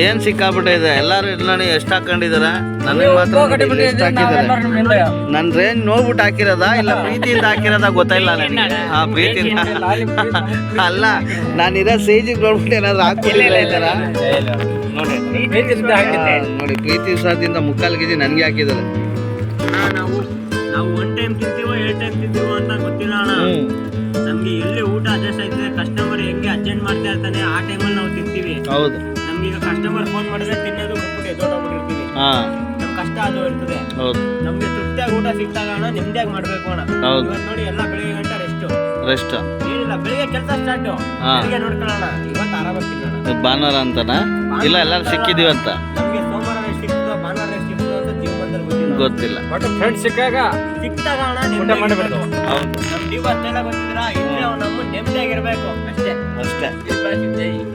ಏನ್ ಸಿಕ್ಕಾಬಿಟ್ಟೈತೆ ಇದೆ? ಎಲ್ಲಾರು ಇಲ್ಲ ನೋಡಿ ಎಷ್ಟು ಹಾಕೊಂಡಿದಾರ ನನಗೆ ಮಾತ್ರ ಎಷ್ಟು ಹಾಕಿದ್ದಾರೆ. ನನ್ ರೇಂಜ್ ನೋಡ್ಬಿಟ್ಟು ಹಾಕಿರೋದ? ಇಲ್ಲ ಪ್ರೀತಿಯಿಂದ ಹಾಕಿರೋದ ಗೊತ್ತಿಲ್ಲ ನನಗೆ. ಹಾ ಪ್ರೀತಿಯಿಂದ. ಅಲ್ಲ ನಾನು ಇರೋ ಸೇಜಿಗೆ ನೋಡ್ಬಿಟ್ಟು ಏನಾದ್ರು ಹಾಕ್ಬಿಟ್ಟಿಲ್ಲ ಈ ತರ ನೋಡಿ. ನೋಡಿ ಪ್ರೀತಿ ಸಾದಿಂದ ಮುಕ್ಕಾಲು ಕೆಜಿ ನನ್ಗೆ ಹಾಕಿದ್ದಾರೆ. ನಾವು ನಾವು ಒನ್ ಟೈಮ್ ತಿಂತೀವೋ ಎರಡು ಟೈಮ್ ತಿಂತೀವೋ ಅಂತ ಗೊತ್ತಿಲ್ಲ ಅಣ್ಣ. ನಮ್ಗೆ ಎಲ್ಲಿ ಊಟ ಅಡ್ಜಸ್ಟ್ ಆಯ್ತದೆ. ಕಸ್ಟಮರ್ ಹೆಂಗೆ ಅಡ್ಜಸ್ಟ್ ಮಾಡ್ತಾ ಇರ್ತಾನೆ ಆ ಟೈಮಲ್ಲಿ ನಾವು ತಿಂತೀವಿ. ಹೌದು. ನಮ್ಗೆ ಈಗ ಕಸ್ಟಮರ್ ಫೋನ್ ಮಾಡಿದ್ರೆ ತಿನ್ನೋದು ಬಿಟ್ಬಿಟ್ಟು ಎದ್ದೋಗ್ಬಿಟ್ಟಿರ್ತೀವಿ ಹಾ. ನಮ್ ಕಷ್ಟ ಅದು ಇರ್ತದೆ. ಹೌದು. ನಮ್ಗೆ ತೃಪ್ತಿಯಾಗಿ ಊಟ ಸಿಕ್ತಾಗ ಅಣ್ಣ ನೆಮ್ಮದಿಯಾಗಿ ಮಾಡ್ಬೇಕು ಅಣ್ಣ. ಹೌದು. ಇವತ್ತು ನೋಡಿ ಎಲ್ಲ ಬೆಳಿಗ್ಗೆ ಗಂಟೆ ರೆಸ್ಟ್ ರೆಸ್ಟ್ ಏನಿಲ್ಲ ಬೆಳಿಗ್ಗೆ ಕೆಲಸ ಸ್ಟಾರ್ಟ್ ಹಾ. ಬೆಳಿಗ್ಗೆ ನೋಡ್ಕೊಳ್ಳೋಣ ಇವತ್ತು ಆರಾಮಾಗಿ ತಿನ್ನೋಣ ಭಾನುವಾರ ಅಂತನಾ? ಇಲ್ಲ ಎಲ್ಲರೂ ಸಿಕ್ಕಿದೀವಿ ಅಂತ. ನಮ್ಗೆ ಸೋಮವಾರ ಎಷ್ಟು ಸಿಕ್ತದೋ ಭಾನುವಾರ ಅಂತ ಜೀವನದಲ್ಲಿ ಗೊತ್ತಿಲ್ಲ. ಗೊತ್ತಿಲ್ಲ. ಬಟ್ ಫ್ರೆಂಡ್ಸ್ ಸಿಕ್ಕಾಗ ಸಿಕ್ತಾಗ ಅಣ್ಣ ಊಟ ಮಾಡಬೇಕು ಹೌದು. ನಮ್ ಗೊತ್ತಿದ್ರ ಇದ್ರೆ ನೆಮ್ಮದಿಯಾಗಿರ್ಬೇಕು. ಅಷ್ಟೇ. ಅಷ್ಟೇ.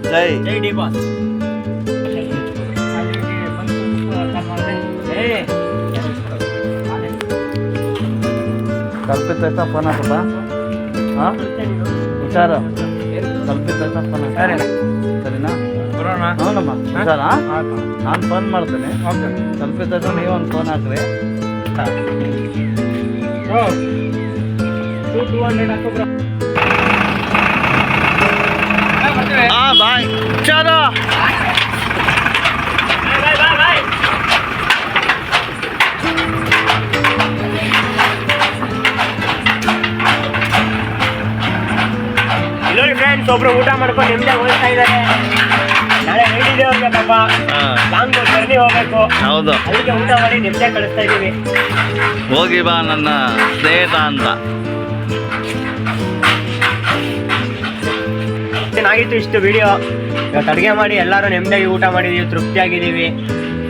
ಜೈ. ಜೈ. D boss. ಕಲ್ಪಿತ ಫೋನ್ ಹಾಕಪ್ಪ. ಹಾಂ? ಹುಷಾರ. ಕಲ್ಪಿತ ಫೋನ್ ಸರಿನಾ? ಬರೋಣ. ಹೌದಮ್ಮ. ಹುಷಾರಾ? ನಾನು ಫೋನ್ ಮಾಡ್ತೇನೆ. ಕಲ್ಪಿತ ನೀವು ಒಂದು ಫೋನ್ ಹಾಕ್ರಿ. ಹಾಂ. ಬಾಯ್ ಹುಷಾರು ನೋಡಿ ಫ್ರೆಂಡ್ಸ್ ಒಬ್ರು ಊಟ ಮಾಡ್ಕೊಂಡು ನಿಮ್ದೆ ಹೋಗ್ತಾ ಇದ್ದಾರೆ. ನಾಳೆ ಹೇಳಿದೆ ಅವ್ರಿಗೆ ಪಾಪ ಲಾಂಗ್ ಜರ್ನಿ ಹೋಗ್ಬೇಕು. ಹೌದು. ಅದಕ್ಕೆ ಊಟ ಮಾಡಿ ನಿಮ್ದೆ ಕಳಿಸ್ತಾ ಇದ್ದೀವಿ. ಹೋಗಿ ಬಾ ನನ್ನ ಸ್ನೇಹಿತ ಅಂತ. ಚೆನ್ನಾಗಿತ್ತು ಇಷ್ಟು ವಿಡಿಯೋ ಇವತ್ತು ಅಡುಗೆ ಮಾಡಿ ಎಲ್ಲರೂ ನೆಮ್ಮದಿಯಾಗಿ ಊಟ ಮಾಡಿದೀವಿ ತೃಪ್ತಿಯಾಗಿದ್ದೀವಿ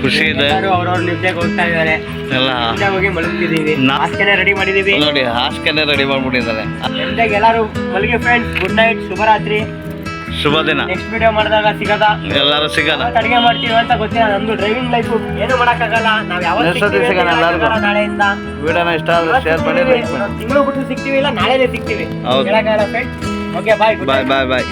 ಖುಷಿ ಇದೆ. ಎಲ್ಲರೂ ಅವ್ರವ್ರ ನಿದ್ದೆಗೆ ಹೋಗ್ತಾ ಇದ್ದಾರೆ. ಎಲ್ಲ. ನಿದ್ದೆಗೆ ಹೋಗಿ ಮಲಗ್ತಿದ್ದೀವಿ ನಾ- ರೆಡಿ ಮಾಡಿದೀವಿ ನೋಡಿ ಹಾಸ್ಕನೆ ರೆಡಿ ಮಾಡ್ಬಿಟ್ಟಿದ್ದಾರೆ. ನೆಮ್ಮದಿಯಾಗಿ ಎಲ್ಲರೂ ಮಲಗಿ ಫ್ರೆಂಡ್ಸ್ ಗುಡ್ ನೈಟ್ ಶುಭರಾತ್ರಿ. ಶುಭ ದಿನ. ನೆಕ್ಸ್ಟ್ ವಿಡಿಯೋ ಮಾಡಿದಾಗ ಸಿಗದ? ಎಲ್ಲರೂ ಸಿಗೋಣ ಯಾವತ್ತು ಅಡಿಗೆ ಮಾಡ್ತೀವಿ ಅಂತ ಗೊತ್ತಿಲ್ಲ. ನಮ್ದು ಡ್ರೈವಿಂಗ್ ಲೈಫ್ ಏನು ಮಾಡಕ್ಕಾಗಲ್ಲ. ನಾವು ಯಾವಾಗ ನೆಕ್ಸ್ಟ್ ಸಿಗೋಣ ಎಲ್ಲರಿಗೂ. ನಾಳೆಯಿಂದ. ವಿಡಿಯೋನ ಇಷ್ಟ ಆದ್ರೆ ಶೇರ್ ಮಾಡಿ ಲೈಕ್ ಮಾಡಿ. ತಿಂಗಳು ಬಿಟ್ಟು ಸಿಗ್ತೀವಿ ಇಲ್ಲ ನಾಳೆನೇ ಸಿಗ್ತೀವಿ. ಹೌದು. ಹೇಳಕ್ಕಾಗಲ್ಲ ಫ್ರೆಂಡ್ಸ್ ಓಕೆ ಬಾಯ್ ಬಾಯ್ ಬಾಯ್ ಬಾಯ್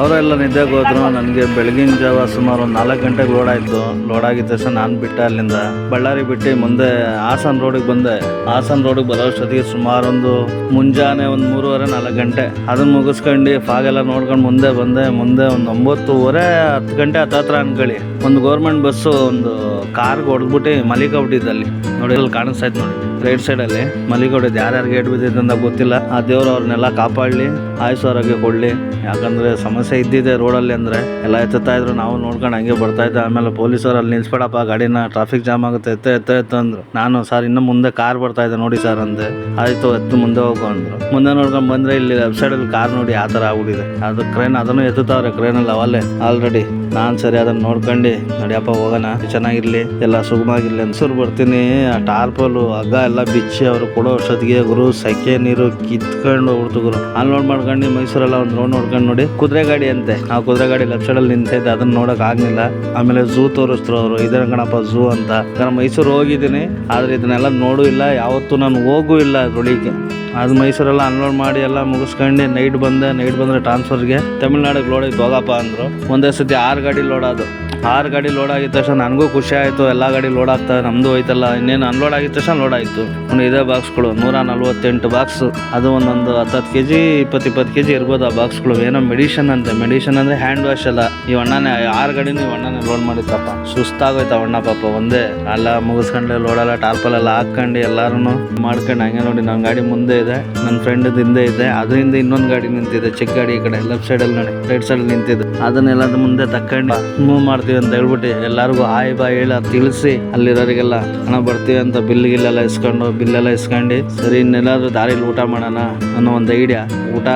ಅವರೆಲ್ಲ ನಿದ್ದೆಗೆ ಹೋದ್ರು ನನಗೆ ಬೆಳಗಿನ ಜಾವ ಸುಮಾರು ಒಂದು ನಾಲ್ಕು ಗಂಟೆಗೆ ಲೋಡ್ ಆಯಿತು. ಲೋಡ್ ಆಗಿದ್ದ ತಕ್ಷಣ ನಾನು ಬಿಟ್ಟೆ ಅಲ್ಲಿಂದ. ಬಳ್ಳಾರಿ ಬಿಟ್ಟು ಮುಂದೆ ಹಾಸನ ರೋಡಿಗೆ ಬಂದೆ. ಹಾಸನ ರೋಡಿಗೆ ಬರೋ ಅಷ್ಟೊತ್ತಿಗೆ ಸುಮಾರು ಒಂದು ಮುಂಜಾನೆ ಒಂದು ಮೂರುವರೆ ನಾಲ್ಕು ಗಂಟೆ. ಅದನ್ನು ಮುಗಿಸ್ಕೊಂಡು ಫಾಗೆಲ್ಲ ನೋಡ್ಕೊಂಡು ಮುಂದೆ ಬಂದೆ. ಮುಂದೆ ಒಂದು ಒಂಬತ್ತುವರೆ ಹತ್ತು ಗಂಟೆ ಹತ್ತತ್ರ ಅನ್ಕೊಳ್ಳಿ. ಒಂದು ಗೌರ್ಮೆಂಟ್ ಬಸ್ಸು ಒಂದು ಕಾರ್ಗೆ ಹೊಡೆದ್ಬಿಟ್ಟು ಮಲಿಕ ಬಿಟ್ಟಿದ್ದಲ್ಲಿ ನೋಡಿ ಅಲ್ಲಿ ಕಾಣಿಸ್ತಾ ಇತ್ತು ನೋಡಿ. ರೈಟ್ ಸೈಡಲ್ಲಿ ಮಲಿಕೊಡಿದ್ದು ಯಾರ್ಯಾರು ಗೇಟ್ ಬಿದ್ದಿದೆ ಅಂತ ಗೊತ್ತಿಲ್ಲ. ಆ ದೇವ್ರು ಅವ್ರನ್ನೆಲ್ಲ ಕಾಪಾಡಲಿ ಆಯುಸ್ ಆರೋಗ್ಯ ಕೊಡಲಿ. ಯಾಕಂದ್ರೆ ಸಮಸ್ಯೆ ಇದ್ದಿದೆ ರೋಡಲ್ಲಿ ಅಂದ್ರೆ ಎಲ್ಲ ಎತ್ತುತ್ತಾ ಇದ್ರು. ನಾವು ನೋಡ್ಕೊಂಡು ಹಂಗೆ ಬರ್ತಾ ಇದ್ದೆ. ಆಮೇಲೆ ಪೊಲೀಸರು ಅಲ್ಲಿ ನಿಲ್ಸ್ಬೇಡಪ್ಪ, ಗಾಡಿನ ಟ್ರಾಫಿಕ್ ಜಾಮ್ ಆಗುತ್ತೆ, ಎತ್ತ ಎತ್ತ ಎತ್ತ ಅಂದ್ರು. ನಾನು ಸರ್ ಇನ್ನು ಮುಂದೆ ಕಾರ್ ಬರ್ತಾ ಇದೆ ನೋಡಿ ಸರ್ ಅಂದೆ. ಆಯ್ತು, ಎತ್ತು ಮುಂದೆ ಹೋಗು ಅಂದ್ರು. ಮುಂದೆ ನೋಡ್ಕೊಂಡು ಬಂದ್ರೆ ಇಲ್ಲಿ ಲೆಫ್ಟ್ ಸೈಡಲ್ಲಿ ಕಾರ್ ನೋಡಿ ಆ ಥರ ಆಗ್ಬಿಟ್ಟಿದೆ. ಅದು ಕ್ರೇನ್ ಅದನ್ನು ಎತ್ತುತ್ತವ್ರೆ ಕ್ರೇನಲ್ಲಿ ಅವಲ್ಲೇ ಆಲ್ರೆಡಿ ನಾನು ಸರಿ ಅದನ್ನ ನೋಡ್ಕೊಂಡು. ನಡಿಯಪ್ಪ, ಹೋಗೋಣ. ಚೆನ್ನಾಗಿರ್ಲಿ. ಎಲ್ಲ ಸುಗಮಾಗಿರ್ಲಿ ಅನ್ಸೂರು ಬರ್ತೀನಿ. ಆ ಟಾರ್ಪಲು, ಹಗ್ಗ ಎಲ್ಲ ಬಿಚ್ಚಿ ಅವ್ರು ಕೊಡೋ ಅಷ್ಟೊತ್ತಿಗೆ ಗುರು, ಸೆಕೆ ನೀರು ಕಿತ್ಕೊಂಡು ಹೋಗ್ಬಿಡ್ತು ಗುರು. ಅಲ್ಲಿ ನೋಡ್ ಮಾಡ್ಕೊಂಡು, ಮೈಸೂರೆಲ್ಲ ಒಂದು ರೋಡ್ ನೋಡ್ಕೊಂಡು ನೋಡಿ. ಕುದುರೆ ಗಾಡಿ ಅಂತೆ. ಆ ಕುದುರೆ ಗಾಡಿ ಲೆಫ್ಟ್ ಸೈಡಲ್ಲಿ ನಿಂತೈತೆ ಅದನ್ನ ನೋಡಕ್ ಆಗ್ಲಿಲ್ಲ. ಆಮೇಲೆ ಝೂ ತೋರಿಸ್ರು ಅವರು. ಇದರ ಗಣಪ ಝೂ ಅಂತ. ನಾನು ಮೈಸೂರು ಹೋಗಿದ್ದೀನಿ. ಆದ್ರೆ ಇದನ್ನೆಲ್ಲ ನೋಡೂ ಇಲ್ಲ. ಯಾವತ್ತೂ ನಾನು ಹೋಗೂ ಇಲ್ಲ ಅದ್ರೊಳಗೆ. ಅದು ಮೈಸೂರೆಲ್ಲ ಅನ್ಲೋಡ್ ಮಾಡಿ ಎಲ್ಲ ಮುಗಿಸ್ಕೊಂಡು ನೈಟ್ ಬಂದೆ. ನೈಟ್ ಬಂದ್ರೆ ಟ್ರಾನ್ಸ್ಫರ್ಗೆ ತಮಿಳ್ನಾಡಿಗೆ ಲೋಡಿಗೆ ಹೋಗಪ್ಪ ಅಂದರು. ಒಂದೇ ಸತಿ ಆರು ಗಾಡಿ ಲೋಡ್ ಆದು ಆರು ಗಾಡಿ ಲೋಡ್ ಆಗಿದ ತಕ್ಷಣ ನನಗೂ ಖುಷಿ ಆಯಿತು, ಎಲ್ಲ ಗಾಡಿ ಲೋಡ್ ಆಗ್ತದೆ ನಮ್ಮದು ಹೋಯ್ತಲ್ಲ, ಇನ್ನೇನು ಅನ್ಲೋಡ್ ಆಗಿದ ತಕ್ಷಣ ಲೋಡ್ ಆಯಿತು. ಒಂದು ಇದೇ ಬಾಕ್ಸ್ಗಳು ನೂರ ನಲ್ವತ್ತೆಂಟು ಬಾಕ್ಸ್ ಅದು ಒಂದೊಂದು ಹತ್ತತ್ತು ಕೆ ಜಿ ಇಪ್ಪತ್ತು ಇಪ್ಪತ್ತು ಕೆ ಜಿ ಇರ್ಬೋದು ಆ ಬಾಕ್ಸ್ಗಳು ಏನೋ ಮೆಡಿಷನ್ ಅಂತೆ ಮೆಡಿಷನ್ ಅಂದರೆ ಹ್ಯಾಂಡ್ ವಾಶ್ ಅಲ್ಲ ಈ ಅಣ್ಣನೇ ಆರು ಗಾಡಿನೂ ಈ ಅಣ್ಣನೇ ಲೋಡ್ ಮಾಡಿತ್ತಪ್ಪ ಸುಸ್ತಾಗೋಯ್ತು ಅಣ್ಣ ಪಾಪ, ಒಂದೇ. ಎಲ್ಲ ಮುಗಿಸ್ಕೊಂಡೆ ಲೋಡೆಲ್ಲ ಟಾರ್ಪಲೆಲ್ಲ ಹಾಕ್ಕೊಂಡು ಎಲ್ಲರೂ ಮಾಡ್ಕೊಂಡು ಹಂಗೆ ನೋಡಿ ನನ್ನ ಗಾಡಿ ಮುಂದೆ ಇದೆ ನನ್ನ ಫ್ರೆಂಡ್ ಹಿಂದೆ ಇದೆ. ಅದರಿಂದ ಇನ್ನೊಂದು ಗಾಡಿ ನಿಂತಿದೆ, ಚಿಕ್ಕ ಗಾಡಿ ಈ ಕಡೆ ಲೆಫ್ಟ್ ಸೈಡಲ್ಲಿ ನೋಡಿ ರೈಟ್ ಸೈಡಲ್ಲಿ ನಿಂತಿದೆ. ಅದನ್ನೆಲ್ಲ ಮುಂದೆ ತಕ್ಕೊಂಡು ಮೂವ್ ಮಾಡ್ತೀವಿ ಅಂತ ಹೇಳ್ಬಿಟ್ಟು ಎಲ್ಲರಿಗೂ ಹಾಯ್ ಬಾಯ್ ಹೇಳ ತಿಳಿಸಿ ಅಲ್ಲಿರೋರಿಗೆಲ್ಲ ಹಣ ಬರ್ತೀವಿ ಅಂತ ಬಿಲ್ ಗಿಲ್ಲೆಲ್ಲ ಇಸ್ಕೊಂಡು, ಬಿಲ್ಲೆಲ್ಲ ಇಸ್ಕೊಂಡು, ಸರಿ ಇನ್ನೆಲ್ಲಾದ್ರೂ ದಾರಿಲಿ ಊಟ ಮಾಡೋಣ ಅನ್ನೋ ಒಂದು ಐಡಿಯಾ. ಊಟ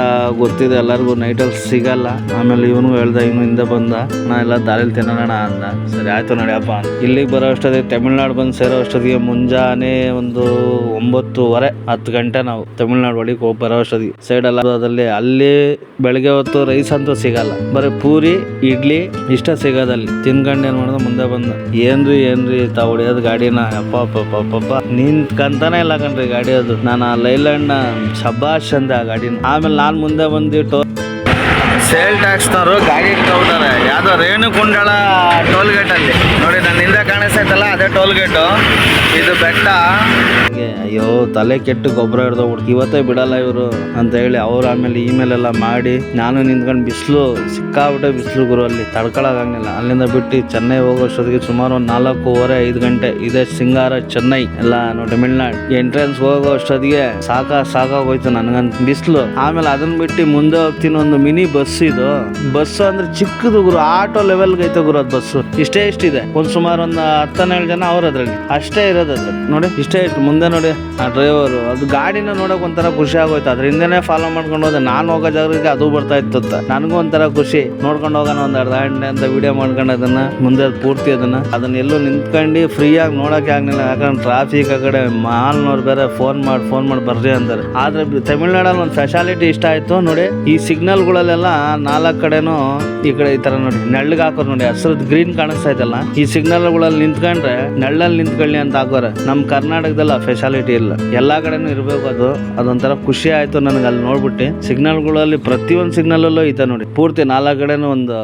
ಗೊತ್ತಿದೆ ಎಲ್ಲರಿಗೂ ನೈಟಲ್ಲಿ ಸಿಗಲ್ಲ. ಆಮೇಲೆ ಇವನು ಹೇಳ್ದೆ, ಇವನು ಹಿಂದೆ ಬಂದ ನಾ ಎಲ್ಲ ದಾರಿಲಿ ತಿನ್ನೋಣ ಅಂದ. ಸರಿ, ಆಯ್ತು ನಡಿಯಪ್ಪ. ಇಲ್ಲಿಗೆ ಬರೋ ಅಷ್ಟೊತ್ತಿಗೆ ತಮಿಳ್ನಾಡು ಬಂದು ಸೇರೋ ಅಷ್ಟೊತ್ತಿಗೆ ಮುಂಜಾನೆ ಒಂದು ಒಂಬತ್ತುವರೆ, ಹತ್ತು ಗಂಟೆ ನಾವು ತಮಿಳ್ನಾಡು ಒಳಗೆ ಹೋಗಿ ಬರೋ ಅಷ್ಟೊತ್ತಿಗೆ. ಸೈಡ್ ಅದಲ್ಲಿ ಅಲ್ಲಿ ಬೆಳಗ್ಗೆ ಹೊತ್ತು ರೈಸ್ ಅಂತೂ ಸಿಗಲ್ಲ. ಬರೀ ಪೂರಿ, ಇಡ್ಲಿ, ಇಷ್ಟ ಸಿಗೋದಲ್ಲಿ ತಿನ್ಕೊಂಡು ಏನ್ ಮಾಡ್ದೆ, ಮುಂದೆ ಬಂದ. ಏನ್ರಿ ಏನ್ರಿ, ತಾವ್ ಹೊಡಿಯೋದು ಗಾಡಿನ? ಅಪ್ಪ ಅಪ್ಪ ಅಪ್ಪ ನಿಂತ್ಕಂತಾನೆ ಇಲ್ಲ ಕಣ್ರಿ ಗಾಡಿ ಅದು. ನಾನು ಆ ಲೈಲ್ಯಾಂಡ್ನ ಶಬಾಷ್ ಅಂದೆ ಆ ಗಾಡಿನ. ಆಮೇಲೆ ನಾನ್ ಮುಂದೆ ಬಂದು ಟೋ ಸೇಲ್ ಟ್ಯಾಕ್ಸ್ನವರು ಗಾಡಿ ಇಟ್ಕೊಬಿಟ್ಟಾರೆ ಯಾವುದೋ ರೇಣುಕುಂಡಳ ಟೋಲ್ ಗೇಟ್ ಅಲ್ಲಿ. ನೋಡಿ ನನ್ನ ಹಿಂದೆ ಕಾಣಿಸ್ತೈತಲ್ಲ, ಅದೇ ಟೋಲ್ ಗೇಟು ಇದು ಬೆಟ್ಟ. ಅಯ್ಯೋ, ತಲೆ ಕೆಟ್ಟು ಗೊಬ್ಬರ ಹಿಡ್ದೋಗ್ಬಿಟ್ಟು ಇವತ್ತೇ ಬಿಡಲ್ಲ ಇವರು ಅಂತ ಹೇಳಿ ಅವ್ರು ಆಮೇಲೆ ಇಮೇಲ್ ಎಲ್ಲ ಮಾಡಿ ನಾನು ನಿಂತ್ಕೊಂಡು ಬಿಸಿಲು ಸಿಕ್ಕಾಬಿಟ್ಟೆ ಬಿಸಿಲು ಗುರು ಅಲ್ಲಿ. ತಡ್ಕೊಳಕ್ಕಾಗಲಿಲ್ಲ. ಅಲ್ಲಿಂದ ಬಿಟ್ಟು ಚೆನ್ನೈ ಹೋಗೋಷ್ಟೊತ್ತಿಗೆ ಸುಮಾರು ಒಂದು ನಾಲ್ಕೂವರೆ, ಐದು ಗಂಟೆ. ಇದೆ ಸಿಂಗಾರ, ಚೆನ್ನೈ. ಎಲ್ಲ ನೋಡಿ, ತಮಿಳ್ನಾಡು. ಎಂಟ್ರೆನ್ಸ್ ಹೋಗೋ ಅಷ್ಟೊತ್ತಿಗೆ ಸಾಕ ಸಾಕಾಗೋಯ್ತು ನನಗಂತ. ಬಿಸಿಲು. ಆಮೇಲೆ ಅದನ್ನ ಬಿಟ್ಟು ಮುಂದೆ ಹೋಗ್ತೀನಿ ಒಂದು ಮಿನಿ ಬಸ್ ಇದು. ಬಸ್ ಅಂದ್ರೆ ಚಿಕ್ಕದು ಗುರು, ಆಟೋ ಲೆವೆಲ್ ಐತೆ ಗುರು ಅದು ಬಸ್ಸು ಇಷ್ಟೇ ಇಷ್ಟಿದೆ. ಒಂದು ಸುಮಾರು ಒಂದು ಹತ್ತನ್ನೇಳು ಜನ ಅವ್ರ ಅದ್ರಲ್ಲಿ ಅಷ್ಟೇ ಇರೋದು ಅದು. ನೋಡಿ, ಇಷ್ಟೇ ಇಷ್ಟು. ಮುಂದೆ ನೋಡಿ, ಆ ಡ್ರೈವರ್ ಅದು ಗಾಡಿನ ನೋಡಕ್ ಒಂಥರ ಖುಷಿ ಆಗೋಯ್ತು. ಅದ್ರ ಹಿಂದೆನೆ ಫಾಲೋ ಮಾಡ್ಕೊಂಡು ಹೋದೆ. ನಾನು ಹೋಗೋ ಜಾಗಕ್ಕೆ ಅದು ಬರ್ತಾ ಇತ್ತು ಅಂತ. ನನಗೂ ಒಂಥರ ಖುಷಿ. ನೋಡ್ಕೊಂಡು ಹೋಗೋಣ ಒಂದ್ ಅರ್ಧ ಗಂಟೆ ಅಂತ ವಿಡಿಯೋ ಮಾಡ್ಕೊಂಡು ಅದನ್ನ, ಮುಂದೆ ಪೂರ್ತಿ ಅದನ್ನ. ಅದನ್ನ ಎಲ್ಲೂ ನಿಂತ್ಕೊಂಡು ಫ್ರೀಯಾಗಿ ನೋಡಕ್ಕೆ ಆಗ್ಲಿಲ್ಲ. ಯಾಕಂದ್ರೆ ಟ್ರಾಫಿಕ್ ಆ ಕಡೆ ಮಾಲ್ನವ್ರು ಬೇರೆ ಫೋನ್ ಮಾಡಿ ಫೋನ್ ಮಾಡಿ ಬರ್ರಿ ಅಂತಾರೆ. ಆದ್ರೆ ತಮಿಳ್ನಾಡಲ್ಲಿ ಒಂದು ಸ್ಪೆಷಾಲಿಟಿ ಇಷ್ಟ ಆಯ್ತು. ನೋಡಿ, ಈ ಸಿಗ್ನಲ್ಗಳಲ್ಲೆಲ್ಲ ನಾಲ್ಕು ಕಡೆನೂ ಈ ಕಡೆ ಈ ತರ ನೋಡಿ, ನೆಳ್ಳಗ್ ಹಾಕೋರು ನೋಡಿ, ಹಸಿರದ್ ಗ್ರೀನ್ ಕಾಣಿಸ್ತಾ ಇದೆಲ್ಲ ಈ ಸಿಗ್ನಲ್ಗಳಲ್ಲಿ ನಿಂತ್ಕೊಂಡ್ರೆ ನೆಳ್ಳಲ್ಲಿ ನಿಂತ್ಕೊಳ್ಳಿ ಅಂತ ಹಾಕೋರೆ. ನಮ್ಮ ಕರ್ನಾಟಕದಲ್ಲ ಆ ಇಲ್ಲ. ಎಲ್ಲಾ ಕಡೆನೂ ಇರಬೇಕು ಅದು. ಅದೊಂಥರ ಖುಷಿ ಆಯ್ತು ನನಗೆ ಅಲ್ಲಿ ನೋಡ್ಬಿಟ್ಟು. ಸಿಗ್ನಲ್ಗಳಲ್ಲಿ ಪ್ರತಿಯೊಂದು ಸಿಗ್ನಲ್ ಅಲ್ಲೂ ಐತೆ ನೋಡಿ. ಪೂರ್ತಿ ನಾಲ್ಕು ಕಡೆನೂ ಒಂದು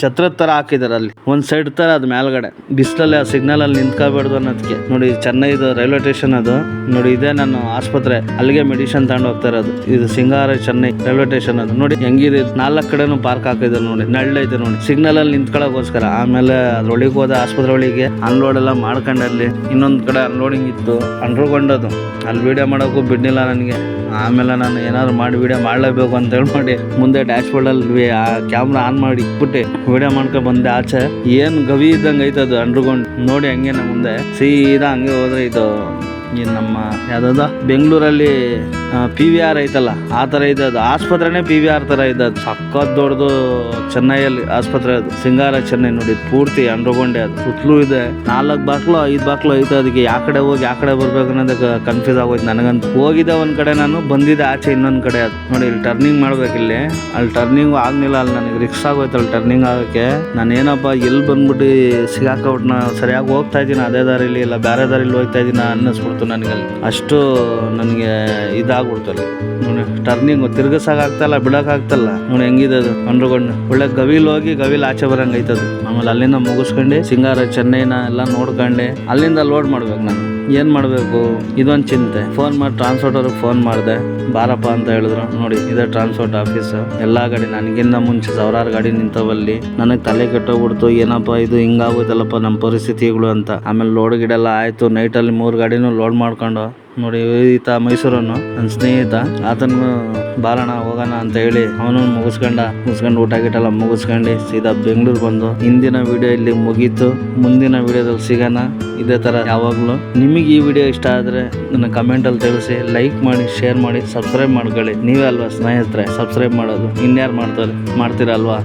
ಛತ್ರದ ತರ ಹಾಕಿದಾರೆ ಅಲ್ಲಿ. ಒಂದ್ ಸೈಡ್ ತರ ಅದ್ ಮೇಲ್ಗಡೆ. ಬಿಸಿಲಲ್ಲಿ ಆ ಸಿಗ್ನಲ್ ಅಲ್ಲಿ ನಿಂತ್ಕೋಬಾರ್ದು ಅನ್ನೋದಕ್ಕೆ ನೋಡಿ, ಚೆನ್ನೈದು ರೈಲ್ವೆ ಸ್ಟೇಷನ್ ಅದು. ನೋಡಿ, ಇದೇ ನಾನು ಆಸ್ಪತ್ರೆ. ಅಲ್ಲಿಗೆ ಮೆಡಿಸಿನ್ ತಗೊಂಡು ಹೋಗ್ತಾ ಇರೋದು. ಇದು ಸಿಂಗಾರ ಚೆನ್ನೈ ರೈಲ್ವೆ ಸ್ಟೇಷನ್ ಅದು. ನೋಡಿ, ಹೆಂಗಿದೆ? ನಾಲ್ಕು ಕಡೆನೂ ಪಾರ್ಕ್ ಹಾಕಿದ್ರು ನೋಡಿ ನಳ್ಳೈತೆ ನೋಡಿ. ಸಿಗ್ನಲ್ ಅಲ್ಲಿ ನಿಂತ್ಕೊಳ್ಳೋಕೋಸ್ಕರ. ಆಮೇಲೆ ಅದ್ರೊಳಗೆ ಹೋದ ಆಸ್ಪತ್ರೆ ಒಳಗೆ ಅನ್ಲೋಡ್ ಎಲ್ಲ ಮಾಡ್ಕೊಂಡು ಅಲ್ಲಿ. ಇನ್ನೊಂದು ಕಡೆ ಅನ್ಲೋಡಿಂಗ್ ಇತ್ತು. ಅಂಡ್ರಗೊಂಡದು. ಅಲ್ಲಿ ವಿಡಿಯೋ ಮಾಡೋಕ್ಕೂ ಬಿಡ್ಲಿಲ್ಲ ನನಗೆ. ಆಮೇಲೆ ನಾನು ಏನಾದ್ರು ಮಾಡಿ ವಿಡಿಯೋ ಮಾಡಲೇಬೇಕು ಅಂತ ಹೇಳಿ ಮುಂದೆ ಡ್ಯಾಶ್ ಬೋರ್ಡಲ್ಲಿ ಆ ಕ್ಯಾಮ್ರಾ ಆನ್ ಮಾಡಿ ಇಟ್ಬಿಟ್ಟೆ ವಿಡಿಯೋ ಮಾಡ್ಕೊಂಡು ಬಂದೆ. ಆಚೆ ಏನು ಗವಿ ಇದ್ದಂಗೆ ಐತದು ಅಂಡ್ರಗೊಂಡ್. ನೋಡಿ ಹಂಗೆ ನಮ್ಮ ಮುಂದೆ. ಸೀದಾ ಹಂಗೆ ಹೋದ್ರೆ ಇದು ಈ ನಮ್ಮ ಯಾವುದದ? ಬೆಂಗಳೂರಲ್ಲಿ ಪಿ ವಿ ಆರ್ ಐತಲ್ಲ, ಆ ಥರ ಇದೆ ಅದು. ಆಸ್ಪತ್ರೆನೇ ಪಿ ವಿ ಆರ್ ಥರ ಇದೆ ಅದು. ಸಖತ್ ದೊಡ್ಡದು ಚೆನ್ನೈಯಲ್ಲಿ ಆಸ್ಪತ್ರೆ ಅದು. ಸಿಂಗಾರ ಚೆನ್ನೈ ನೋಡಿ ಪೂರ್ತಿ ಅಂಡ್ರಗೊಂಡೆ ಅದು. ಸುತ್ತಲೂ ಇದೆ. ನಾಲ್ಕು ಬಾಕ್ಲು, ಐದು ಬಾಕ್ಲು ಐತೆ ಅದಕ್ಕೆ. ಯಾವ ಕಡೆ ಹೋಗಿ ಯಾವ ಕಡೆ ಬರ್ಬೇಕು ಅನ್ನೋದಕ್ಕೆ ಕನ್ಫ್ಯೂಸ್ ಆಗೋಯ್ತು ನನಗಂತ. ಹೋಗಿದ್ದೆ ಒಂದು ಕಡೆ ನಾನು, ಬಂದಿದ್ದೆ ಆಚೆ ಇನ್ನೊಂದು ಕಡೆ ಅದು. ನೋಡಿ, ಇಲ್ಲಿ ಟರ್ನಿಂಗ್ ಮಾಡ್ಬೇಕು ಇಲ್ಲಿ. ಅಲ್ಲಿ ಟರ್ನಿಂಗ್ ಆಗ್ಲಿಲ್ಲ, ಅಲ್ಲಿ ನನಗೆ ರಿಕ್ಸ್ ಆಗೋಯ್ತು ಅಲ್ಲಿ ಟರ್ನಿಂಗ್ ಆಗೋಕ್ಕೆ. ನಾನು ಏನಪ್ಪ ಎಲ್ಲಿ ಬಂದ್ಬಿಟ್ಟು ಸಿಗಾಕೊಬಿಟ್ಟು ನಾನು ಸರಿಯಾಗಿ ಹೋಗ್ತಾ ಇದ್ದೀನಿ? ಅದೇ ದಾರಿಲಿ ಇಲ್ಲ, ಬೇರೆ ದಾರಿಲಿ ಹೋಗ್ತಾ ಇದ್ದೀನಿ ಅನ್ನಿಸ್ಬಿಡ್ತು. ನನಗೆ ಅಲ್ಲಿ. ಅಷ್ಟು ನನಗೆ ಇದಾಗ್ಬಿಡ್ತು ಅಲ್ಲಿ. ನೋಡಿ ಟರ್ನಿಂಗ್ ತಿರ್ಗಿಸಕ್ಕಾಗ್ತಲ್ಲ, ಬಿಡೋಕ್ಕಾಗ್ತಲ್ಲ. ನೋಡಿ, ಹೆಂಗಿದೆ ಅದು. ಅಂಡ್ರಗೊಂಡು ಒಳ್ಳೆ ಗವಿಲ್ ಹೋಗಿ ಗವಿಲ್ ಆಚೆ ಬರಂಗ್ ಆಮೇಲೆ ಅಲ್ಲಿಂದ ಮುಗಿಸ್ಕೊಂಡು, ಸಿಂಗಾರ, ಚೆನ್ನೈನ ಎಲ್ಲ ನೋಡ್ಕೊಂಡೆ. ಅಲ್ಲಿಂದ ಲೋಡ್ ಮಾಡ್ಬೇಕು ನಾನು. ಏನ್ ಮಾಡ್ಬೇಕು? ಇದೊಂದು ಚಿಂತೆ. ಫೋನ್ ಮಾಡಿ ಟ್ರಾನ್ಸ್ಪೋರ್ಟ್ ಅವ್ರಿಗೆ ಫೋನ್ ಮಾಡಿದೆ. ಬಾರಪ್ಪ ಅಂತ ಹೇಳಿದ್ರು. ನೋಡಿ, ಇದೇ ಟ್ರಾನ್ಸ್ಪೋರ್ಟ್ ಆಫೀಸ್. ಎಲ್ಲಾ ಗಾಡಿ ನನಗಿಂತ ಮುಂಚೆ ಸಾವಿರಾರು ಗಾಡಿ ನಿಂತವಲ್ಲಿ ನನಗೆ ತಲೆ ಕೆಟ್ಟೋಗ್ಬಿಡ್ತು. ಏನಪ್ಪ ಇದು? ಹಿಂಗಾಗೋಯ್ತಲ್ಲಪ್ಪ ನಮ್ಮ ಪರಿಸ್ಥಿತಿಗಳು ಅಂತ. ಆಮೇಲೆ ಲೋಡ್ ಗಿಡೆಲ್ಲ ಆಯ್ತು. ನೈಟಲ್ಲಿ ಮೂರು ಗಾಡಿನೂ ಲೋಡ್ ಮಾಡ್ಕೊಂಡು ನೋಡಿ ಈತ ಮೈಸೂರನ್ನು, ನನ್ನ ಸ್ನೇಹಿತ. ಆತನು ಬಾರಣ ಹೋಗೋಣ ಅಂತ ಹೇಳಿ ಅವನು ಮುಗಿಸ್ಕೊಂಡ. ಮುಗಿಸ್ಕೊಂಡು ಊಟ ಗಿಟ ಎಲ್ಲ ಮುಗಿಸ್ಕೊಂಡು ಸೀದಾ ಬೆಂಗಳೂರು ಬಂದು ಇಂದಿನ ವಿಡಿಯೋ ಇಲ್ಲಿ ಮುಗೀತು. ಮುಂದಿನ ವಿಡಿಯೋದಲ್ಲಿ ಸಿಗೋಣ. ಇದೇ ಥರ ಯಾವಾಗಲೂ. ನಿಮಗೆ ಈ ವಿಡಿಯೋ ಇಷ್ಟ ಆದರೆ ನನ್ನ ಕಮೆಂಟಲ್ಲಿ ತಿಳಿಸಿ ಲೈಕ್ ಮಾಡಿ ಶೇರ್ ಮಾಡಿ ಸಬ್ಸ್ಕ್ರೈಬ್ ಮಾಡ್ಕೊಳ್ಳಿ. ನೀವೇ ಅಲ್ವಾ ಸ್ನೇಹಿತರೆ ಸಬ್ಸ್ಕ್ರೈಬ್ ಮಾಡೋದು. ಇನ್ಯಾರು ಮಾಡ್ತಾರೆ ಮಾಡ್ತೀರಲ್ವಾ